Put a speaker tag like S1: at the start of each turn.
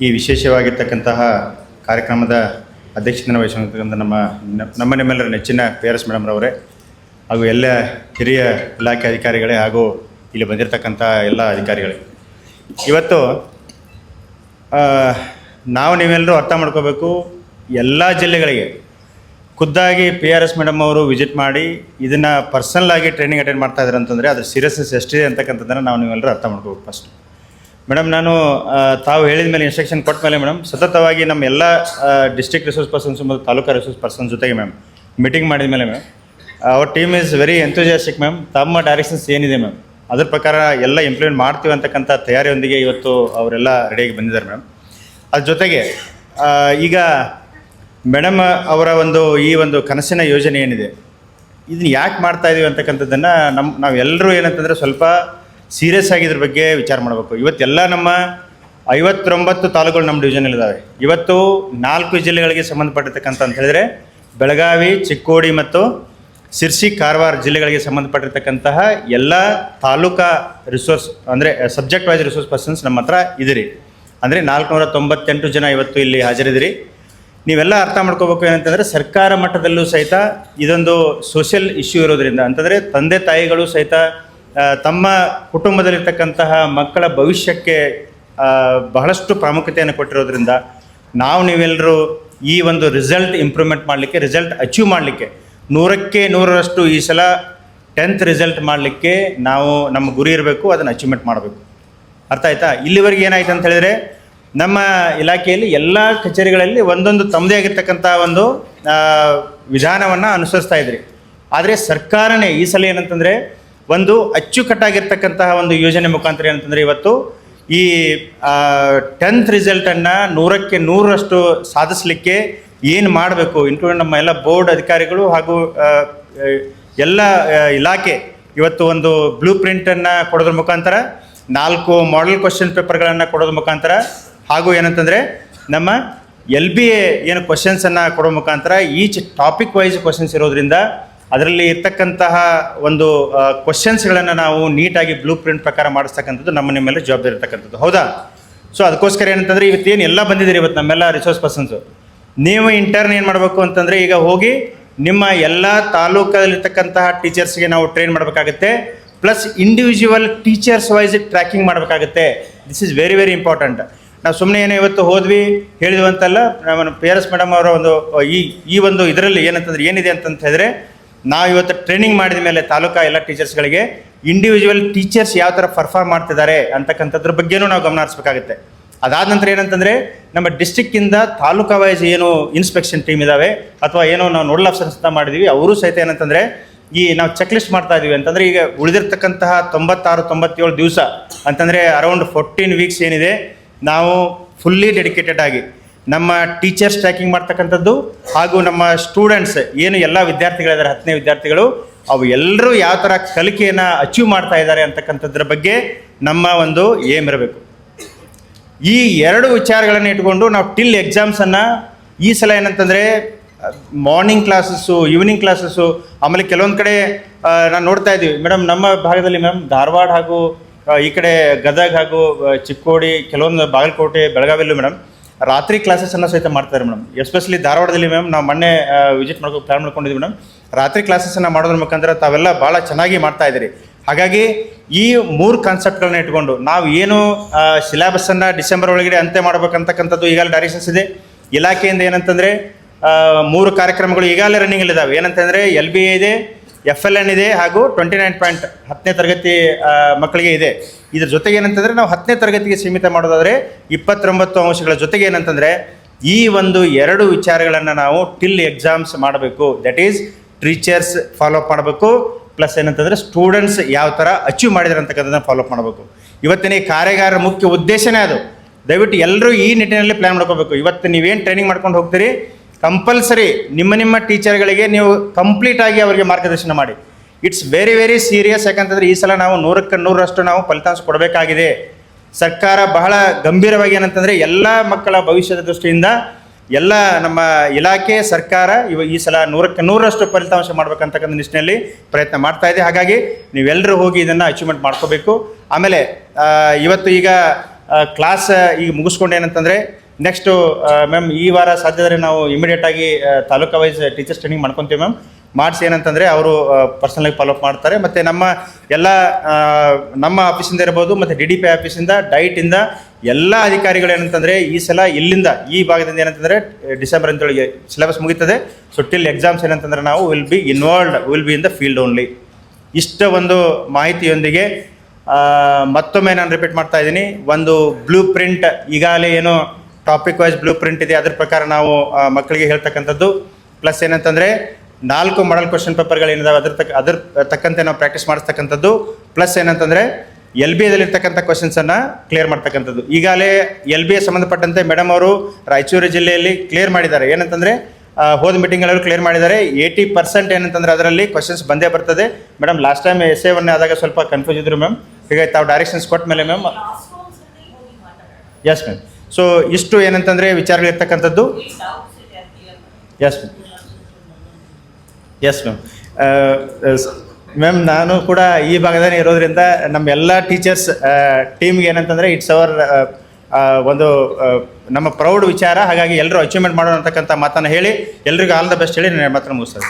S1: ಈ ವಿಶೇಷವಾಗಿರ್ತಕ್ಕಂತಹ ಕಾರ್ಯಕ್ರಮದ ಅಧ್ಯಕ್ಷತೆಯನ್ನು ವಹಿಸಿರ್ತಕ್ಕಂಥ ನಮ್ಮ ನಮ್ಮ ನಿಮ್ಮೆಲ್ಲರ ನೆಚ್ಚಿನ ಪಿ ಆರ್ ಎಸ್ ಮೇಡಮ್ರವರೇ ಹಾಗೂ ಎಲ್ಲ ಹಿರಿಯ ಇಲಾಖೆ ಅಧಿಕಾರಿಗಳೇ ಹಾಗೂ ಇಲ್ಲಿ ಬಂದಿರತಕ್ಕಂಥ ಎಲ್ಲ ಅಧಿಕಾರಿಗಳೇ. ಇವತ್ತು ನಾವು ನೀವೆಲ್ಲರೂ ಅರ್ಥ ಮಾಡ್ಕೋಬೇಕು, ಎಲ್ಲ ಜಿಲ್ಲೆಗಳಿಗೆ ಖುದ್ದಾಗಿ ಪಿ ಆರ್ ಎಸ್ ಮೇಡಮ್ ಅವರು ವಿಸಿಟ್ ಮಾಡಿ ಇದನ್ನು ಪರ್ಸನಲ್ ಆಗಿ ಟ್ರೈನಿಂಗ್ ಅಟೆಂಡ್ ಮಾಡ್ತಾ ಇದ್ದಾರೆ ಅಂತಂದರೆ ಅದ್ರ ಸೀರಿಯಸ್ನೆಸ್ ಎಷ್ಟಿದೆ ಅಂತಕ್ಕಂಥದ್ದನ್ನು ನಾವು ನೀವೆಲ್ಲರೂ ಅರ್ಥ ಮಾಡ್ಕೋಬೇಕು ಫಸ್ಟ್ ಮೇಡಮ್ ನಾನು ತಾವು ಹೇಳಿದ ಮೇಲೆ ಇನ್ಸ್ಟ್ರಕ್ಷನ್ ಕೊಟ್ಟ ಮೇಲೆ ಮೇಡಮ್ ಸತತವಾಗಿ ನಮ್ಮ ಎಲ್ಲ ಡಿಸ್ಟ್ರಿಕ್ಟ್ ರಿಸೋರ್ಸ್ ಪರ್ಸನ್ಸ್ ಮತ್ತು ತಾಲೂಕಾ ರಿಸೋರ್ಸ್ ಪರ್ಸನ್ ಜೊತೆಗೆ ಮ್ಯಾಮ್ ಮೀಟಿಂಗ್ ಮಾಡಿದ ಮೇಲೆ ma'am our team is very enthusiastic ma'am ತಮ್ಮ ಡೈರೆಕ್ಷನ್ಸ್ ಏನಿದೆ ಮ್ಯಾಮ್ ಅದ್ರ ಪ್ರಕಾರ ಎಲ್ಲ ಇಂಪ್ಲಿಮೆಂಟ್ ಮಾಡ್ತೀವಿ ಅಂತಕ್ಕಂಥ ತಯಾರಿಯೊಂದಿಗೆ ಇವತ್ತು ಅವರೆಲ್ಲ ರೆಡಿಯಾಗಿ ಬಂದಿದ್ದಾರೆ ಮ್ಯಾಮ್ ಅದ್ರ ಜೊತೆಗೆ ಈಗ ಮೇಡಮ್ ಅವರ ಒಂದು, ಈ ಒಂದು ಕನಸಿನ ಯೋಜನೆ ಏನಿದೆ? ಇದನ್ನ ಯಾಕೆ ಮಾಡ್ತಾ ಇದೀವಿ ಅಂತಕ್ಕಂಥದ್ದನ್ನು ನಮ್ಮ ನಾವೆಲ್ಲರೂ ಏನಂತಂದರೆ ಸ್ವಲ್ಪ ಸೀರಿಯಸ್ ಆಗಿ ಇದ್ರ ಬಗ್ಗೆ ವಿಚಾರ ಮಾಡಬೇಕು. ಇವತ್ತೆಲ್ಲ ನಮ್ಮ ಐವತ್ತೊಂಬತ್ತು ತಾಲೂಕುಗಳು ನಮ್ಮ ಡಿವಿಷನಲ್ಲಿದ್ದಾವೆ ಇವತ್ತು ನಾಲ್ಕು ಜಿಲ್ಲೆಗಳಿಗೆ ಸಂಬಂಧಪಟ್ಟಿರ್ತಕ್ಕಂಥ ಅಂತ ಹೇಳಿದ್ರೆ ಬೆಳಗಾವಿ, ಚಿಕ್ಕೋಡಿ ಮತ್ತು ಸಿರ್ಸಿ ಕಾರವಾರ ಜಿಲ್ಲೆಗಳಿಗೆ ಸಂಬಂಧಪಟ್ಟಿರ್ತಕ್ಕಂತಹ ಎಲ್ಲ ತಾಲೂಕಾ ರಿಸೋರ್ಸ್ ಅಂದರೆ ಸಬ್ಜೆಕ್ಟ್ ವೈಸ್ ರಿಸೋರ್ಸ್ ಪರ್ಸನ್ಸ್ ನಮ್ಮ ಹತ್ರ ಇದಿರಿ. ಅಂದರೆ ನಾಲ್ಕುನೂರ ತೊಂಬತ್ತೆಂಟು ಜನ ಇವತ್ತು ಇಲ್ಲಿ ಹಾಜರಿದ್ದೀರಿ. ನೀವೆಲ್ಲ ಅರ್ಥ ಮಾಡ್ಕೋಬೇಕು ಏನಂತಂದರೆ ಸರ್ಕಾರ ಮಟ್ಟದಲ್ಲೂ ಸಹಿತ ಇದೊಂದು ಸೋಷಿಯಲ್ ಇಶ್ಯೂ ಇರೋದ್ರಿಂದ. ಅಂತಂದರೆ ತಂದೆ ತಾಯಿಗಳು ಸಹಿತ ತಮ್ಮ ಕುಟುಂಬದಲ್ಲಿರ್ತಕ್ಕಂತಹ ಮಕ್ಕಳ ಭವಿಷ್ಯಕ್ಕೆ ಬಹಳಷ್ಟು ಪ್ರಾಮುಖ್ಯತೆಯನ್ನು ಕೊಟ್ಟಿರೋದ್ರಿಂದ ನಾವು ನೀವೆಲ್ಲರೂ ಈ ಒಂದು ರಿಸಲ್ಟ್ ಇಂಪ್ರೂವ್ಮೆಂಟ್ ಮಾಡಲಿಕ್ಕೆ ರಿಸಲ್ಟ್ ಅಚೀವ್ ಮಾಡಲಿಕ್ಕೆ ನೂರಕ್ಕೆ ನೂರರಷ್ಟು ಈ ಸಲ ಟೆಂತ್ ರಿಸಲ್ಟ್ ಮಾಡಲಿಕ್ಕೆ ನಾವು ನಮ್ಮ ಗುರಿ ಇರಬೇಕು, ಅದನ್ನು ಅಚೀವ್ಮೆಂಟ್ ಮಾಡಬೇಕು. ಅರ್ಥ ಆಯ್ತಾ? ಇಲ್ಲಿವರೆಗೆ ಏನಾಯ್ತು ಅಂತ ಹೇಳಿದ್ರೆ, ನಮ್ಮ ಇಲಾಖೆಯಲ್ಲಿ ಎಲ್ಲ ಕಚೇರಿಗಳಲ್ಲಿ ಒಂದೊಂದು ತಮ್ಮದೇ ಆಗಿರ್ತಕ್ಕಂಥ ಒಂದು ವಿಧಾನವನ್ನು ಅನುಸರಿಸ್ತಾ ಇದ್ರಿ. ಆದರೆ ಸರ್ಕಾರನೇ ಈ ಸಲ ಏನಂತಂದರೆ ಒಂದು ಅಚ್ಚುಕಟ್ಟಾಗಿರ್ತಕ್ಕಂತಹ ಒಂದು ಯೋಜನೆ ಮುಖಾಂತರ ಏನಂತಂದರೆ ಇವತ್ತು ಈ ಟೆಂತ್ ರಿಸಲ್ಟನ್ನು ನೂರಕ್ಕೆ ನೂರರಷ್ಟು ಸಾಧಿಸಲಿಕ್ಕೆ ಏನು ಮಾಡಬೇಕು? ಇನ್ಕ್ಲೂಡಿಂಗ್ ನಮ್ಮ ಎಲ್ಲ ಬೋರ್ಡ್ ಅಧಿಕಾರಿಗಳು ಹಾಗೂ ಎಲ್ಲ ಇಲಾಖೆ ಇವತ್ತು ಒಂದು ಬ್ಲೂ ಪ್ರಿಂಟನ್ನು ಕೊಡೋದ್ರ ಮುಖಾಂತರ, ನಾಲ್ಕು ಮಾಡೆಲ್ ಕ್ವಶನ್ ಪೇಪರ್ಗಳನ್ನು ಕೊಡೋದ್ರ ಮುಖಾಂತರ, ಹಾಗೂ ಏನಂತಂದರೆ ನಮ್ಮ ಎಲ್ ಬಿ ಎ ಏನು ಕ್ವಶನ್ಸನ್ನು ಕೊಡೋ ಮುಖಾಂತರ ಈಚ್ ಟಾಪಿಕ್ ವೈಸ್ ಕ್ವಶನ್ಸ್ ಇರೋದ್ರಿಂದ ಅದರಲ್ಲಿ ಇರ್ತಕ್ಕಂತಹ ಒಂದು ಕ್ವಶನ್ಸ್ಗಳನ್ನು ನಾವು ನೀಟಾಗಿ ಬ್ಲೂ ಪ್ರಿಂಟ್ ಪ್ರಕಾರ ಮಾಡಿಸ್ತಕ್ಕಂಥದ್ದು ನಮ್ಮ ನಿಮ್ಮೆಲ್ಲ ಜವಾಬ್ದಾರಿ ಇರ್ತಕ್ಕಂಥದ್ದು. ಹೌದಾ? ಸೊ ಅದಕ್ಕೋಸ್ಕರ ಏನಂತಂದರೆ ಇವತ್ತೇನು ಎಲ್ಲ ಬಂದಿದ್ದೀರಿ ಇವತ್ತು ನಮ್ಮೆಲ್ಲ ರಿಸೋರ್ಸ್ ಪರ್ಸನ್ಸು ನೀವು ಇಂಟರ್ನ್ ಏನು ಮಾಡಬೇಕು ಅಂತಂದರೆ ಈಗ ಹೋಗಿ ನಿಮ್ಮ ಎಲ್ಲ ತಾಲೂಕಲ್ಲಿರ್ತಕ್ಕಂತಹ ಟೀಚರ್ಸ್ಗೆ ನಾವು ಟ್ರೈನ್ ಮಾಡಬೇಕಾಗುತ್ತೆ plus individual teachers wise tracking ಮಾಡಬೇಕಾಗುತ್ತೆ. This is very very important ನಾವು ಸುಮ್ಮನೆ ಏನೋ ಇವತ್ತು ಹೋದ್ವಿ, ಹೇಳಿದ್ವಿ ಅಂತಲ್ಲ, ನಮ್ಮ ಪಿ ಆರ್ ಎಸ್ ಮೇಡಮ್ ಅವರ ಒಂದು, ಈ ಈ ಒಂದು ಇದರಲ್ಲಿ ಏನಂತಂದ್ರೆ ಏನಿದೆ ಅಂತಂತ ಹೇಳಿದ್ರೆ ನಾವು ಇವತ್ತು ಟ್ರೈನಿಂಗ್ ಮಾಡಿದ ಮೇಲೆ ತಾಲೂಕಾ ಎಲ್ಲ ಟೀಚರ್ಸ್ಗಳಿಗೆ ಇಂಡಿವಿಜುವಲ್ ಟೀಚರ್ಸ್ ಯಾವ ಥರ ಪರ್ಫಾರ್ಮ್ ಮಾಡ್ತಿದ್ದಾರೆ ಅಂತಕ್ಕಂಥದ್ರ ಬಗ್ಗೆನೂ ನಾವು ಗಮನ ಹರಿಸ್ಬೇಕಾಗುತ್ತೆ ಅದಾದ ನಂತರ ಏನಂತಂದರೆ, ನಮ್ಮ ಡಿಸ್ಟಿಕ್ಕಿಂದ ತಾಲೂಕಾ ವೈಸ್ ಏನು ಇನ್ಸ್ಪೆಕ್ಷನ್ ಟೀಮ್ ಇದ್ದಾವೆ ಅಥವಾ ಏನೋ ನಾವು ನೋಡಲ್ ಆಫೀಸರ್ಸ್ ಅಂತ ಮಾಡಿದ್ದೀವಿ ಅವರು ಸಹಿತ ಏನಂತಂದರೆ, ಈ ನಾವು ಚೆಕ್ ಲಿಸ್ಟ್ ಮಾಡ್ತಾ ಇದ್ದೀವಿ ಅಂತಂದರೆ ಈಗ ಉಳಿದಿರ್ತಕ್ಕಂತಹ ತೊಂಬತ್ತಾರು, ತೊಂಬತ್ತೇಳು ದಿವಸ ಅಂತಂದರೆ ಅರೌಂಡ್ ಫೋರ್ಟೀನ್ ವೀಕ್ಸ್ ಏನಿದೆ, ನಾವು ಫುಲ್ಲಿ ಡೆಡಿಕೇಟೆಡ್ ಆಗಿ ನಮ್ಮ ಟೀಚರ್ಸ್ ಟ್ರ್ಯಾಕಿಂಗ್ ಮಾಡ್ತಕ್ಕಂಥದ್ದು ಹಾಗೂ ನಮ್ಮ ಸ್ಟೂಡೆಂಟ್ಸ್ ಏನು ಎಲ್ಲ ವಿದ್ಯಾರ್ಥಿಗಳಿದ್ದಾರೆ, ಹತ್ತನೇ ವಿದ್ಯಾರ್ಥಿಗಳು, ಅವು ಎಲ್ಲರೂ ಯಾವ ಥರ ಕಲಿಕೆಯನ್ನು ಅಚೀವ್ ಮಾಡ್ತಾ ಇದ್ದಾರೆ ಅಂತಕ್ಕಂಥದ್ರ ಬಗ್ಗೆ ನಮ್ಮ ಒಂದು ಏಮ್ ಇರಬೇಕು. ಈ ಎರಡು ವಿಚಾರಗಳನ್ನು ಇಟ್ಕೊಂಡು ನಾವು ಟಿಲ್ ಎಕ್ಸಾಮ್ಸನ್ನು ಈ ಸಲ ಏನಂತಂದರೆ ಮಾರ್ನಿಂಗ್ ಕ್ಲಾಸಸ್ಸು ಈವ್ನಿಂಗ್ ಕ್ಲಾಸಸ್ಸು ಆಮೇಲೆ ಕೆಲವೊಂದು ಕಡೆ ನಾನು ನೋಡ್ತಾ ಇದ್ದೀವಿ. ಮೇಡಮ್ ನಮ್ಮ ಭಾಗದಲ್ಲಿ ಮ್ಯಾಮ್ ಧಾರವಾಡ ಹಾಗೂ ಈ ಕಡೆ ಗದಗ ಹಾಗೂ ಚಿಕ್ಕೋಡಿ, ಕೆಲವೊಂದು ಬಾಗಲಕೋಟೆ, ಬೆಳಗಾವಿಯಲ್ಲೂ ಮೇಡಮ್ ರಾತ್ರಿ ಕ್ಲಾಸಸ್ಸನ್ನು ಸಹಿತ ಮಾಡ್ತಾರೆ ಮೇಡಮ್ ಎಸ್ಪೆಷಲಿ ಧಾರವಾಡದಲ್ಲಿ ಮ್ಯಾಮ್ ನಾವು ಮೊನ್ನೆ ವಿಸಿಟ್ ಮಾಡ್ಕೊ ಪ್ಲಾನ್ ಮಾಡ್ಕೊಂಡಿದ್ವಿ ಮೇಡಮ್ ರಾತ್ರಿ ಕ್ಲಾಸಸ್ಸನ್ನು ಮಾಡೋದ್ರ ಮುಖಾಂತರ ತಾವೆಲ್ಲ ಭಾಳ ಚೆನ್ನಾಗಿ ಮಾಡ್ತಾ ಇದ್ದೀರಿ. ಹಾಗಾಗಿ ಈ ಮೂರು ಕಾನ್ಸೆಪ್ಟ್ಗಳನ್ನ ಇಟ್ಕೊಂಡು ನಾವು ಏನು ಸಿಲೆಬಸ್ಸನ್ನು ಡಿಸೆಂಬರ್ ಒಳಗಡೆ ಅಂತ್ಯ ಮಾಡ್ಬೇಕಂತಕ್ಕಂಥದ್ದು ಈಗಾಗಲೇ ಡೈರೆಕ್ಷನ್ಸ್ ಇದೆ. ಇಲಾಖೆಯಿಂದ ಏನಂತಂದರೆ ಮೂರು ಕಾರ್ಯಕ್ರಮಗಳು ಈಗಾಗಲೇ ರನ್ನಿಂಗಲ್ಲಿದ್ದಾವೆ ಏನಂತಂದರೆ ಎಲ್ ಬಿ ಎ ಇದೆ ಎಫ್ ಎಲ್ ಎನ್ ಇದೆ ಹಾಗೂ ಟ್ವೆಂಟಿ ನೈನ್ ಪಾಯಿಂಟ್ ಹತ್ತನೇ ತರಗತಿ ಮಕ್ಕಳಿಗೆ ಇದೆ. ಇದ್ರ ಜೊತೆಗೆ ಏನಂತಂದರೆ ನಾವು ಹತ್ತನೇ ತರಗತಿಗೆ ಸೀಮಿತ ಮಾಡೋದಾದರೆ ಇಪ್ಪತ್ತೊಂಬತ್ತು ಅಂಶಗಳ ಜೊತೆಗೆ ಏನಂತಂದರೆ ಈ ಒಂದು ಎರಡು ವಿಚಾರಗಳನ್ನು ನಾವು ಟಿಲ್ ಎಕ್ಸಾಮ್ಸ್ ಮಾಡಬೇಕು. That is teachers follow up ಮಾಡಬೇಕು. ಪ್ಲಸ್ ಏನಂತಂದರೆ ಸ್ಟೂಡೆಂಟ್ಸ್ ಯಾವ ಥರ ಅಚೀವ್ ಮಾಡಿದಾರೆ ಅಂತಕ್ಕಂಥದ್ದನ್ನು ಫಾಲೋಅಪ್ ಮಾಡಬೇಕು. ಇವತ್ತಿನ ಈ ಕಾರ್ಯಾಗಾರ ಮುಖ್ಯ ಉದ್ದೇಶನೇ ಅದು. ದಯವಿಟ್ಟು ಎಲ್ಲರೂ ಈ ನಿಟ್ಟಿನಲ್ಲಿ ಪ್ಲ್ಯಾನ್ ಮಾಡ್ಕೋಬೇಕು. ಇವತ್ತು ನೀವೇನು ಟ್ರೈನಿಂಗ್ ಮಾಡ್ಕೊಂಡು ಹೋಗ್ತೀರಿ? ಕಂಪಲ್ಸರಿ ನಿಮ್ಮ ನಿಮ್ಮ ಟೀಚರ್ಗಳಿಗೆ ನೀವು ಕಂಪ್ಲೀಟ್ ಆಗಿ ಅವರಿಗೆ ಮಾರ್ಗದರ್ಶನ ಮಾಡಿ. ಇಟ್ಸ್ ವೆರಿ ವೆರಿ ಸೀರಿಯಸ್ ಯಾಕಂತಂದರೆ ಈ ಸಲ ನಾವು ನೂರಕ್ಕೆ ನೂರರಷ್ಟು ನಾವು ಫಲಿತಾಂಶ ಕೊಡಬೇಕಾಗಿದೆ. ಸರ್ಕಾರ ಬಹಳ ಗಂಭೀರವಾಗಿ ಏನಂತಂದರೆ ಎಲ್ಲ ಮಕ್ಕಳ ಭವಿಷ್ಯದ ದೃಷ್ಟಿಯಿಂದ ಎಲ್ಲ ನಮ್ಮ ಇಲಾಖೆ ಸರ್ಕಾರ ಇವ ಈ ಸಲ ನೂರಕ್ಕೆ ನೂರರಷ್ಟು ಫಲಿತಾಂಶ ಮಾಡ್ಬೇಕಂತಕ್ಕಂಥ ನಿಟ್ಟಿನಲ್ಲಿ ಪ್ರಯತ್ನ ಮಾಡ್ತಾ ಇದೆ. ಹಾಗಾಗಿ ನೀವೆಲ್ಲರೂ ಹೋಗಿ ಇದನ್ನು ಅಚೀವ್ಮೆಂಟ್ ಮಾಡ್ಕೋಬೇಕು. ಆಮೇಲೆ ಇವತ್ತು ಈಗ ಕ್ಲಾಸ್ ಈಗ ಮುಗಿಸ್ಕೊಂಡು ಏನಂತಂದರೆ ನೆಕ್ಸ್ಟು ಮ್ಯಾಮ್ ಈ ವಾರ ಸಾಧ್ಯದರೆ ನಾವು ಇಮಿಡಿಯೇಟ್ ಆಗಿ ಆ, ತಾಲೂಕಾ ವೈಸ್ ಟೀಚರ್ಸ್ ಟ್ರೈನಿಂಗ್ ಮಾಡ್ಕೊತೀವಿ ಮ್ಯಾಮ್ ಮಾಡಿಸಿ ಏನಂತಂದರೆ ಅವರು ಪರ್ಸನಲಾಗಿ ಫಾಲೋಅಪ್ ಮಾಡ್ತಾರೆ. ಮತ್ತು ನಮ್ಮ ಎಲ್ಲ ನಮ್ಮ ಆಫೀಸಿಂದ ಇರ್ಬೋದು ಮತ್ತು ಡಿ ಡಿ ಪಿ ಆಫೀಸಿಂದ ಡೈಟಿಂದ ಎಲ್ಲ ಅಧಿಕಾರಿಗಳು ಏನಂತಂದರೆ ಈ ಸಲ ಇಲ್ಲಿಂದ ಈ ಭಾಗದಿಂದ ಏನಂತಂದರೆ ಡಿಸೆಂಬರ್ ಅಂತೇಳಿಗೆ ಸಿಲೆಬಸ್ ಮುಗೀತದೆ. ಸೊ ಟಿಲ್ ಎಕ್ಸಾಮ್ಸ್ ಏನಂತಂದರೆ ನಾವು will be involved will be in the field only ಇಷ್ಟ ಒಂದು ಮಾಹಿತಿಯೊಂದಿಗೆ ಮತ್ತೊಮ್ಮೆ ನಾನು ರಿಪೀಟ್ ಮಾಡ್ತಾ ಇದ್ದೀನಿ. ಒಂದು ಬ್ಲೂ ಪ್ರಿಂಟ್ ಈಗಾಗಲೇ ಏನು ಟಾಪಿಕ್ ವೈಸ್ ಬ್ಲೂ ಪ್ರಿಂಟ್ ಇದೆ. ಅದ್ರ ಪ್ರಕಾರ ನಾವು ಮಕ್ಕಳಿಗೆ ಹೇಳ್ತಕ್ಕಂಥದ್ದು. ಪ್ಲಸ್ ಏನಂತಂದರೆ ನಾಲ್ಕು ಮಾಡಲ್ ಕ್ವಶನ್ ಪೇಪರ್ಗಳೇನಿದಾವೆ ಅದ್ರ ತಕ್ಕ ಅದ್ರ ತಕ್ಕಂತೆ ನಾವು ಪ್ರಾಕ್ಟೀಸ್ ಮಾಡಿಸ್ತಕ್ಕಂಥದ್ದು. ಪ್ಲಸ್ ಏನಂತಂದರೆ ಎಲ್ ಬಿ ಎದಲ್ಲಿರ್ತಕ್ಕಂಥ ಕ್ವಶನ್ಸನ್ನು ಕ್ಲಿಯರ್ ಮಾಡ್ತಕ್ಕಂಥದ್ದು. ಈಗಾಗಲೇ ಎಲ್ ಬಿ ಎ ಸಂಬಂಧಪಟ್ಟಂತೆ ಮೇಡಮ್ ಅವರು ರಾಯಚೂರು ಜಿಲ್ಲೆಯಲ್ಲಿ ಕ್ಲಿಯರ್ ಮಾಡಿದ್ದಾರೆ. ಏನಂತಂದರೆ ಹೋದ ಮೀಟಿಂಗ್ಗಳಲ್ಲೂ ಕ್ಲಿಯರ್ ಮಾಡಿದ್ದಾರೆ. ಏಯ್ಟಿ ಪರ್ಸೆಂಟ್ ಏನಂತಂದ್ರೆ ಅದರಲ್ಲಿ ಕ್ವಶನ್ಸ್ ಬಂದೇ ಬರ್ತದೆ. Madam last time S A one ಆದಾಗ ಸ್ವಲ್ಪ ಕನ್ಫ್ಯೂಸ್ ಇದ್ರು ಮ್ಯಾಮ್ ಹೀಗಾಗಿ ತಾವು ಡೈರೆಕ್ಷನ್ಸ್ ಕೊಟ್ಟ ಮೇಲೆ ಮ್ಯಾಮ್ ಎಸ್ ಮ್ಯಾಮ್ ಸೊ ಇಷ್ಟು ಏನಂತಂದರೆ ವಿಚಾರಗಳಿರ್ತಕ್ಕಂಥದ್ದು? ಎಸ್ ಎಸ್ ಮ್ಯಾಮ್ ಮ್ಯಾಮ್ ನಾನು ಕೂಡ ಈ ಭಾಗದಲ್ಲಿ ಇರೋದ್ರಿಂದ ನಮ್ಮ ಎಲ್ಲ ಟೀಚರ್ಸ್ ಟೀಮ್ಗೆ ಏನಂತಂದರೆ ಇಟ್ಸ್ ಅವರ್ ಒಂದು ನಮ್ಮ ಪ್ರೌಡ್ ವಿಚಾರ. ಹಾಗಾಗಿ ಎಲ್ಲರೂ ಅಚೀವ್ಮೆಂಟ್ ಮಾಡೋಣ ಅಂತಕ್ಕಂಥ ಮಾತನ್ನು ಹೇಳಿ, ಎಲ್ರಿಗೂ ಆಲ್ ದ ಬೆಸ್ಟ್ ಹೇಳಿ ನಾನು ಮಾತ್ರ ಮುಗಿಸ್ತೇನೆ